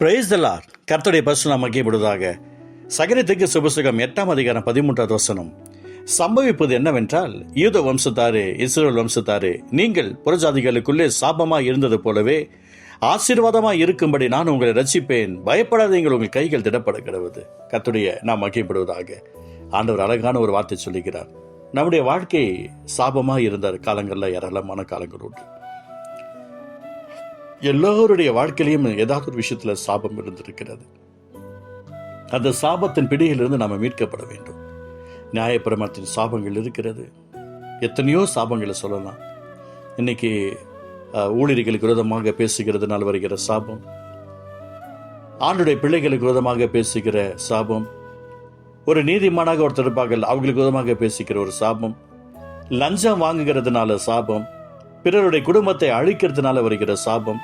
Price தலார் கர்த்தருடைய பசு நாம் மகிழ்ப்படுவதாக சகரத்துக்கு சுபசுகம். எட்டாம் அதிகாரம் பதிமூன்றாவது வசனம். சம்பவிப்பது என்னவென்றால் யூத வம்சத்தாரு இஸ்ரேல் வம்சத்தாரு நீங்கள் புறஜாதிகளுக்குள்ளே சாபமாக இருந்தது போலவே ஆசீர்வாதமாக இருக்கும்படி நான் உங்களை ரசிப்பேன் பயப்படாதீங்கள் உங்கள் கைகள் திடப்பட கிடவது நாம் மகிழ்படுவதாக ஆண்டவர் அழகான ஒரு வார்த்தை சொல்லுகிறார். நம்முடைய வாழ்க்கை சாபமாக இருந்த காலங்களில் ஏராளமான காலங்கள் உண்டு. எல்லோருடைய வாழ்க்கையிலையும் ஏதாவது ஒரு விஷயத்துல சாபம் இருந்திருக்கிறது. அந்த சாபத்தின் பிடியிலிருந்து நாம் மீட்கப்பட வேண்டும். நியாயப்பிரமத்தின் சாபங்கள் இருக்கிறது. எத்தனையோ சாபங்களை சொல்லலாம். இன்னைக்கு ஊழியர்களுக்கு விரோதமாக பேசுகிறதுனால் வருகிற சாபம். ஆண்டுடைய பிள்ளைகளுக்கு விரோதமாக பேசுகிற சாபம். ஒரு நீதிமானாக ஒருத்தர் இருப்பார்கள் அவங்களுக்கு விதமாக பேசிக்கிற ஒரு சாபம். லஞ்சம் வாங்குகிறதுனால சாபம். பிறருடைய குடும்பத்தை அழிக்கிறதுனால வருகிற சாபம்.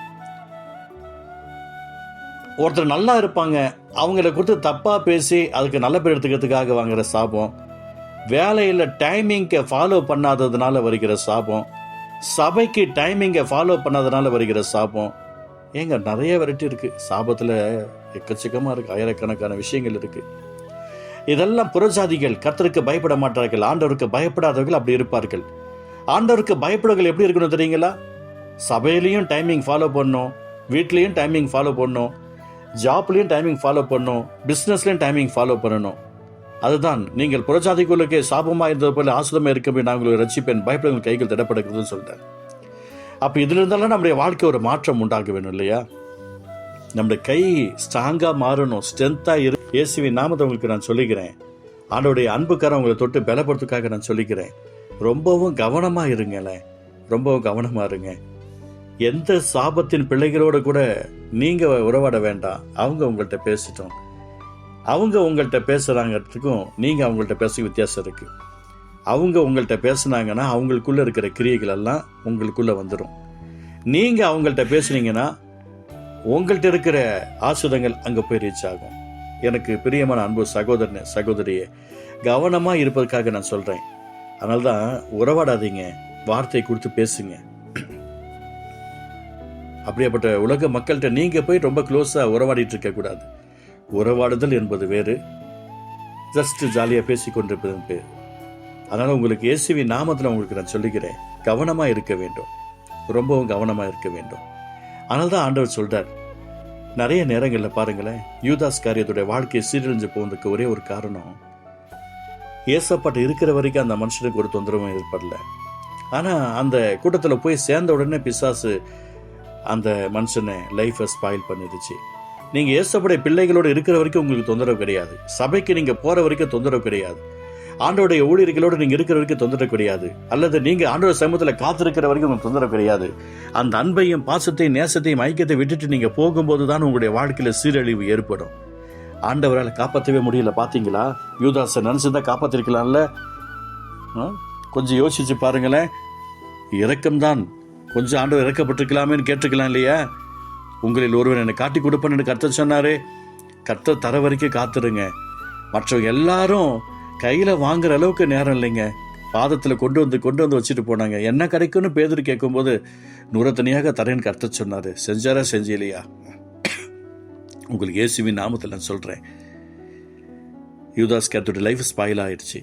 ஒருத்தர் நல்லா இருப்பாங்க அவங்கள கொடுத்து தப்பாக பேசி அதுக்கு நல்ல பேர் எடுத்துக்கிறதுக்காக வாங்குற சாபம். வேலையில் டைமிங்கை ஃபாலோ பண்ணாததுனால வருகிற சாபம். சபைக்கு டைமிங்கை ஃபாலோ பண்ணாததுனால வருகிற சாபம். ஏங்க நிறைய வெரைட்டி இருக்குது சாபத்தில் எக்கச்சக்கமாக இருக்குது ஆயிரக்கணக்கான விஷயங்கள் இருக்குது இதெல்லாம் புறஜாதிகள் கத்தருக்கு பயப்பட மாட்டார்கள் ஆண்டவருக்கு பயப்படாதவர்கள் அப்படி இருப்பார்கள். ஆண்டவருக்கு பயப்படுவர்கள் எப்படி இருக்கணும் தெரியுங்களா? சபையிலையும் டைமிங் ஃபாலோ பண்ணணும் வீட்லேயும் டைமிங் ஃபாலோ பண்ணணும் ஜாப்லேயும் டைமிங் ஃபாலோ பண்ணும் பிஸ்னஸ்லேயும் டைமிங் ஃபாலோ பண்ணணும். அதுதான் நீங்கள் புறஜாதிக்குள்ளுக்கே சாபமாக இருந்தது போல ஆசுதமாக இருக்க நான் உங்களுக்கு ரசிப்பேன் பயப்படுங்கள் கைகள் திடப்படுகிறதுன்னு சொல்கிறேன் அப்போ இதில் இருந்தாலும் நம்முடைய வாழ்க்கை ஒரு மாற்றம் உண்டாக வேணும் இல்லையா? நம்முடைய கை ஸ்ட்ராங்காக மாறணும் ஸ்ட்ரென்த்தாக இரு. இயேசுவின் நாமத்தை உங்களுக்கு நான் சொல்லிக்கிறேன். ஆண்டோடைய அன்புக்காரன் உங்களை தொட்டு பலப்படுத்துக்காக நான் சொல்லிக்கிறேன். ரொம்பவும் கவனமாக இருங்களேன் ரொம்பவும் கவனமாக இருங்க. எந்த சாபத்தின் பிள்ளைகளோட கூட நீங்கள் உறவாட வேண்டாம். அவங்க உங்கள்கிட்ட பேசிட்டோம். அவங்க உங்கள்கிட்ட பேசுகிறாங்கிறதுக்கும் நீங்கள் அவங்கள்ட்ட பேச வித்தியாசம் இருக்குது அவங்க உங்கள்கிட்ட பேசுனாங்கன்னா அவங்களுக்குள்ளே இருக்கிற கிரியைகள் எல்லாம் உங்களுக்குள்ளே வந்துடும் நீங்கள் அவங்கள்ட்ட பேசுனீங்கன்னா உங்கள்கிட்ட இருக்கிற ஆசுதங்கள் அங்கே போய் ரீச் ஆகும். எனக்கு பிரியமான அன்பு சகோதரனே சகோதரியே கவனமாக இருப்பதற்காக நான் சொல்கிறேன் அதனால தான் உறவாடாதீங்க. வார்த்தை கொடுத்து பேசுங்க. அப்படியாப்பட்ட உலக மக்கள்கிட்ட நீங்க போய் ரொம்ப க்ளோஸா உறவாடிட்டு இருக்க கூடாது. உறவாடுதல் என்பது வேறு. ஜஸ்ட் ஜாலியாக பேசி கொண்டிருப்பது பேர். அதனால உங்களுக்கு இயேசுவி நாமத்தில் உங்களுக்கு நான் சொல்லுகிறேன் கவனமாக இருக்க வேண்டும். ரொம்பவும் கவனமாக இருக்க வேண்டும். ஆனால் தான் ஆண்டவர் சொல்றார் நிறைய நேரங்களில் பாருங்களேன் யூதாஸ் காரியத்துடைய வாழ்க்கையை சீரழிஞ்சு போனதுக்கு ஒரே ஒரு காரணம் ஏசப்பட்டு இருக்கிற வரைக்கும் அந்த மனுஷனுக்கு ஒரு தொந்தரவும் ஏற்படல. ஆனால் அந்த கூட்டத்தில் போய் சேர்ந்த உடனே பிசாசு அந்த மனுஷனை லைஃப்பை ஸ்பாயில் பண்ணிடுச்சு. நீங்கள் ஏசப்படைய பிள்ளைகளோடு இருக்கிற வரைக்கும் உங்களுக்கு தொந்தரவு கிடையாது. சபைக்கு நீங்கள் போகிற வரைக்கும் தொந்தரவு கிடையாது. ஆண்டோடைய ஊழியர்களோடு நீங்கள் இருக்கிற வரைக்கும் தொந்தரவு கிடையாது. அல்லது நீங்கள் ஆண்டோட சமூகத்தில் காத்திருக்கிற வரைக்கும் உங்களுக்கு தொந்தரவு கிடையாது. அந்த அன்பையும் பாசத்தையும் நேசத்தையும் ஐக்கியத்தை விட்டுட்டு நீங்கள் போகும்போது தான் உங்களுடைய வாழ்க்கையில் சீரழிவு ஏற்படும். ஆண்டவரால் காப்பாற்றவே முடியல பார்த்தீங்களா யூதாசை நினச்சிருந்தால் காப்பாற்றிருக்கலாம்ல ஆ? கொஞ்சம் யோசிச்சு பாருங்களேன். இறக்கம்தான் கொஞ்சம் ஆண்டவர் இறக்கப்பட்டிருக்கலாமேன்னு கேட்டிருக்கலாம் இல்லையா? உங்களில் ஒருவர் என்னை காட்டி கொடுப்பேன்னு கர்த்தர் சொன்னாரு. கர்த்தர் தர வரைக்கும் காத்துருங்க. மற்றவங்க எல்லாரும் கையில் வாங்குற அளவுக்கு நேரம் இல்லைங்க. பாதத்தில் கொண்டு வந்து கொண்டு வந்து வச்சுட்டு போனாங்க. என்ன கிடைக்கும்னு பேதர் கேட்கும்போது நூறத்தனியாக தரேன்னு கர்த்தர் சொன்னார். செஞ்சாரா இல்லையா? உங்களுக்கு இயேசுவின் நாமத்தில் நான் சொல்கிறேன் யூதாஸ் கேத்தோட லைஃப் ஸ்பாயில் ஆயிடுச்சு.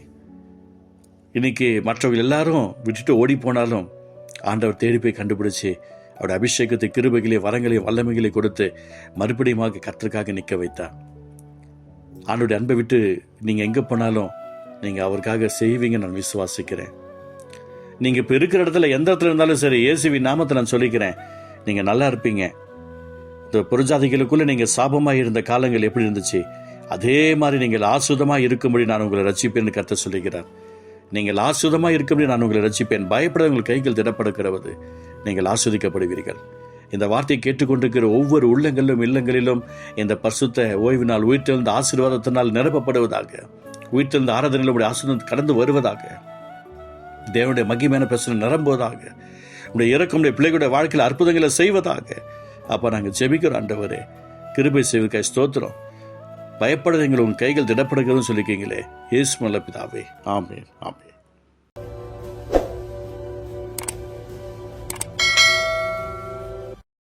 இன்னைக்கு மற்றவர்கள் எல்லாரும் விட்டுட்டு ஓடி போனாலும் ஆண்டவர் தேடி போய் கண்டுபிடிச்சு அவருடைய அபிஷேகத்தை கிருபைகளை வரங்களை வல்லமைகளை கொடுத்து மறுபடியுமாக கத்திற்காக நிற்க வைத்தார். ஆண்டோடைய அன்பை விட்டு நீங்கள் எங்கே போனாலும் நீங்கள் அவருக்காக செய்வீங்க நான் விசுவாசிக்கிறேன். நீங்கள் இப்போ இருக்கிற இடத்துல எந்த இடத்துல இருந்தாலும் சரி இயேசுவின் நாமத்தை நான் சொல்லிக்கிறேன். நீங்கள் நல்லா இருப்பீங்க. புறஜாதிகளுக்குள்ள நீங்கள் சாபமாக இருந்த காலங்கள் எப்படி இருந்துச்சு? அதே மாதிரி நீங்கள் ஆசுதமாக இருக்கும்படி நான் உங்களை ரசிப்பேன்னு கத்த சொல்லுகிறார். நீங்கள் ஆசுதமாக இருக்கும்படி நான் உங்களை ரட்சிப்பேன். பயப்பட உங்கள் கைகள் திடப்படுகிறது நீங்கள் ஆஸ்வதிக்கப்படுவீர்கள். இந்த வார்த்தையை கேட்டுக்கொண்டிருக்கிற ஒவ்வொரு உள்ளங்களிலும் இல்லங்களிலும் இந்த பரிசுத்த ஓய்வு நாள் உயிர்த்தெழுந்த ஆசீர்வாதத்தினால் நிரப்பப்படுவதாக உயிர்த்தெழுந்த ஆராதனையில் ஆசீர்வாதம் கடந்து வருவதாக தேவனுடைய மகிமையான பிரச்சனை நிரம்புவதாக உடைய இறக்கமுடைய பிள்ளைகளுடைய வாழ்க்கையில் அற்புதங்களை செய்வதாக அப்போ நாங்கள் ஜெபிக்கிறோம் ஆண்டவரே. கிருபை செய்வதற்காக ஸ்தோத்திரம். பயப்படாதீங்கள் உங்கள் கைகள் திடப்படுகிறதுன்னு சொல்லியிருக்கீங்களே. இயேசு பிதாவே. ஆமென் ஆமென்.